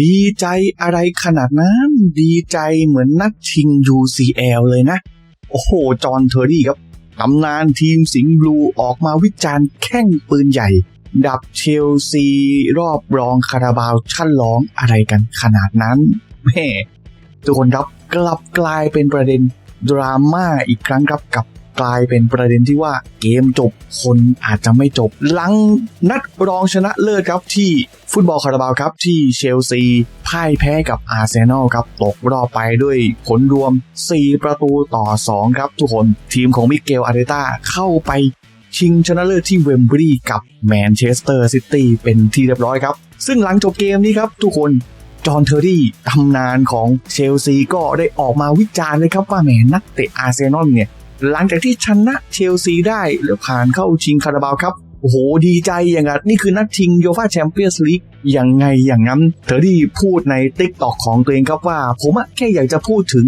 ดีใจอะไรขนาดนั้น ดีใจเหมือนนัดชิง UCL เลยนะ โอ้โห จอห์นเทอร์รี่ครับตำนานทีมสิงห์บลูออกมาวิจารณ์แข้งปืนใหญ่ ดับเชลซี รอบรองคาราบาวชั่นร้องอะไรกันขนาดนั้นแม่ทุกคนครับกลับกลายเป็นประเด็น ดราม่าอีกครั้งครับกับ กลายเป็นประเด็นที่ว่าเกมจบคนอาจจะไม่จบ หลังนัดรองชนะเลิศครับที่ฟุตบอลคาราบาวครับที่เชลซีพ่ายแพ้กับอาร์เซนอลครับ ตกรอบไปด้วยผลรวม 4 ประตูต่อ 2 ครับทุกคนทีมของมิเกลอาร์เตต้าเข้าไปชิงชนะเลิศที่เวมบรีย์กับแมนเชสเตอร์ซิตี้เป็นที่เรียบร้อยครับ ซึ่งหลังจบเกมนี้ครับ ทุกคนจอห์นเทอร์รี่ตำนานของเชลซีก็ได้ออกมาวิจารณ์เลยครับว่าแหมนักเตะอาร์เซนอลเนี่ย หลังจากที่ชนะเชลซีได้แล้วผ่านเข้าชิงคาราบาวครับโอ้โหดีใจอย่างนั้นนี่คือนัดชิงโยฟาแชมเปี้ยนส์ลีกอยังไงอย่างนั้นเทอร์รี่พูดในติ๊กตอกของตัวเองครับว่า ผมอะแค่อยากจะพูดถึง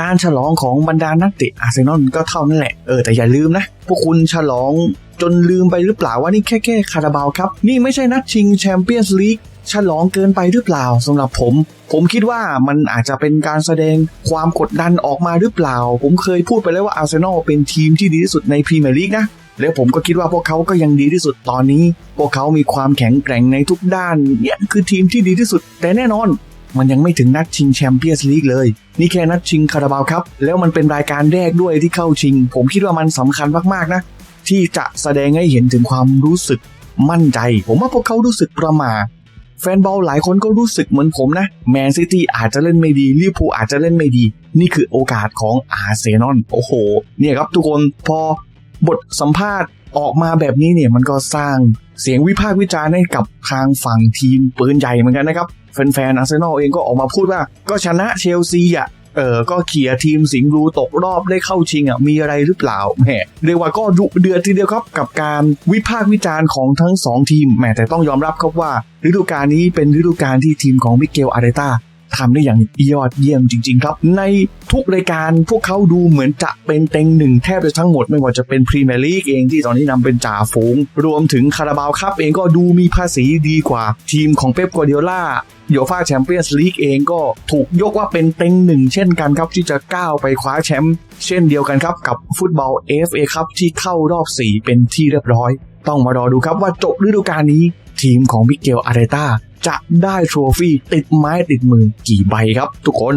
การฉลองของบรรดานักเตะอาร์เซนอลก็เท่านั้นแหละ เออแต่อย่าลืมนะ พวกคุณฉลองจนลืมไปหรือเปล่าว่านี่แค่แค่คาราบาวครับ นี่ไม่ใช่นัดชิงแชมเปี้ยนส์ลีก ฉลองเกินไปหรือเปล่าสำหรับผม ผมคิดว่ามันอาจจะเป็นการแสดงความกดดันออกมาหรือเปล่า ผมเคยพูดไปแล้วว่าอาร์เซนอลเป็นทีมที่ดีที่สุดในพรีเมียร์ลีกนะแล้วผมก็คิดว่าพวกเขาก็ยังดีที่สุดตอนนี้ พวกเขามีความแข็งแกร่งในทุกด้านเนี่ยคือทีมที่ดีที่สุด แต่แน่นอน มันยังไม่ถึงนัดชิงแชมเปี้ยนส์ลีกเลย นี่แค่นัดชิงคาราบาวครับ แล้วมันเป็นรายการแรกด้วยที่เข้าชิง ผมคิดว่ามันสำคัญมากๆนะ ที่จะแสดงให้เห็นถึงความรู้สึกมั่นใจ ผมว่าพวกเขารู้สึกประหมา แฟนบอลหลายคนก็รู้สึกเหมือนผมนะ แมนซิตี้อาจจะเล่นไม่ดีลิเวอร์พูลอาจจะเล่นไม่ดี นี่คือโอกาสของอาร์เซนอลโอ้โห เนี่ยครับทุกคนพอบทสัมภาษณ์ออกมาแบบนี้เนี่ยมันก็สร้างเสียงวิพากษ์วิจารณ์ให้กับทางฝั่งทีมปืนใหญ่เหมือนกันนะครับ แฟนๆอาร์เซนอลเองก็ออกมาพูดว่าก็ชนะเชลซีอะ เออก็เขี่ยทีมสิงห์บลูตกรอบได้เข้าชิงอะมีอะไรหรือเปล่าแหมเรียกว่าก็ดุเดือดทีเดียวครับกับการวิพากษ์วิจารณ์ของทั้งสองทีมแหมแต่ต้องยอมรับครับว่าฤดูกาลนี้เป็นฤดูกาลที่ทีมของมิเกลอาร์เตต้า ทำได้อย่างยอดเยี่ยมจริง ๆ ครับ ในทุกรายการพวกเขาดูเหมือนจะเป็นเต็งหนึ่งแทบจะทั้งหมดไม่ว่าจะเป็นพรีเมียร์ลีกเองที่ตอนนี้นำเป็นจ่าฝูง รวมถึงคาราบาวคัพเองก็ดูมีภาษีดีกว่า ทีมของเป๊ปกัวเดียล่าโยฟาแชมเปี้ยนส์ลีกเองก็ถูกยกว่าเป็นเต็งหนึ่งเช่นกันครับ ที่จะก้าวไปคว้าแชมป์เช่นเดียวกันครับ กับฟุตบอล FA ครับที่เข้ารอบ 4 เป็นที่เรียบร้อย ต้องมารอดูครับว่าจบฤดูกาลนี้ ทีมของมิเกลอาร์เตต้า จะได้โทรฟี่ติดไม้ติดมือกี่ใบครับทุกคน